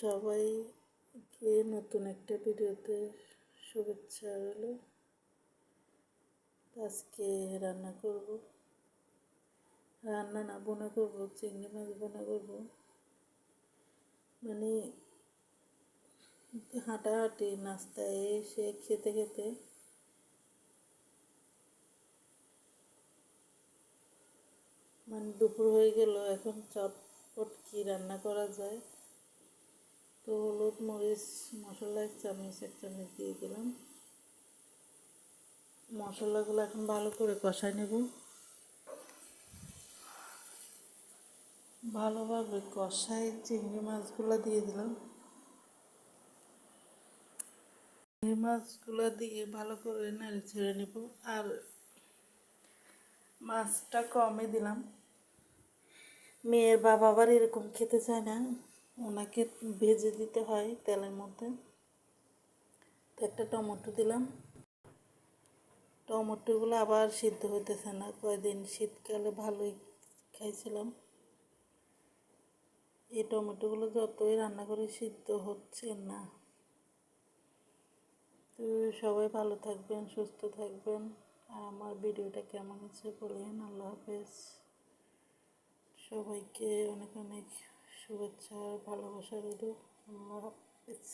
সবাইকে নতুন একটা ভিডিওতে শুভেচ্ছা রইল। আজকে রান্না করব। রান্না না, বোনা করব, চিংড়ি মাছ বোনা করব। মানে হাঁটাহাঁটি নাস্তায় এসে খেতে খেতে। মানে দুপুর হয়ে গেল, এখন চটপট কি রান্না করা যায়? তো হলুদ মরিচ, মশলা এক চামচ এক চামচ দিয়ে দিলাম। মশলাগুলো এখন ভালো করে কষাই নেব। ভালোভাবে কষাই চিংড়ি মাছগুলো দিয়ে দিলাম। চিংড়ি মাছগুলো দিয়ে ভালো করে নেড়ে ছেড়ে নেব। আর মাছটা কমই দিলাম। মেয়ের বাবা আবার এরকম খেতে চায় না। ওনাকে ভেজে দিতে হয় তেলের মধ্যে। তো একটা টমেটো দিলাম। টমেটোগুলো আবার সিদ্ধ হইতেছে না। কয়দিন? শীতকালে ভালোই খাইছিলাম। এই টমেটোগুলো যতই রান্না করে সিদ্ধ হচ্ছে না। তো সবাই ভালো থাকবেন, সুস্থ থাকবেন। আর আমার ভিডিওটা কেমন হচ্ছে বলেন। আল্লাহ হাফেজ। সবাইকে অনেক অনেক শুভেচ্ছা আর ভালোবাসা রইল। আল্লাহ হাফেজ।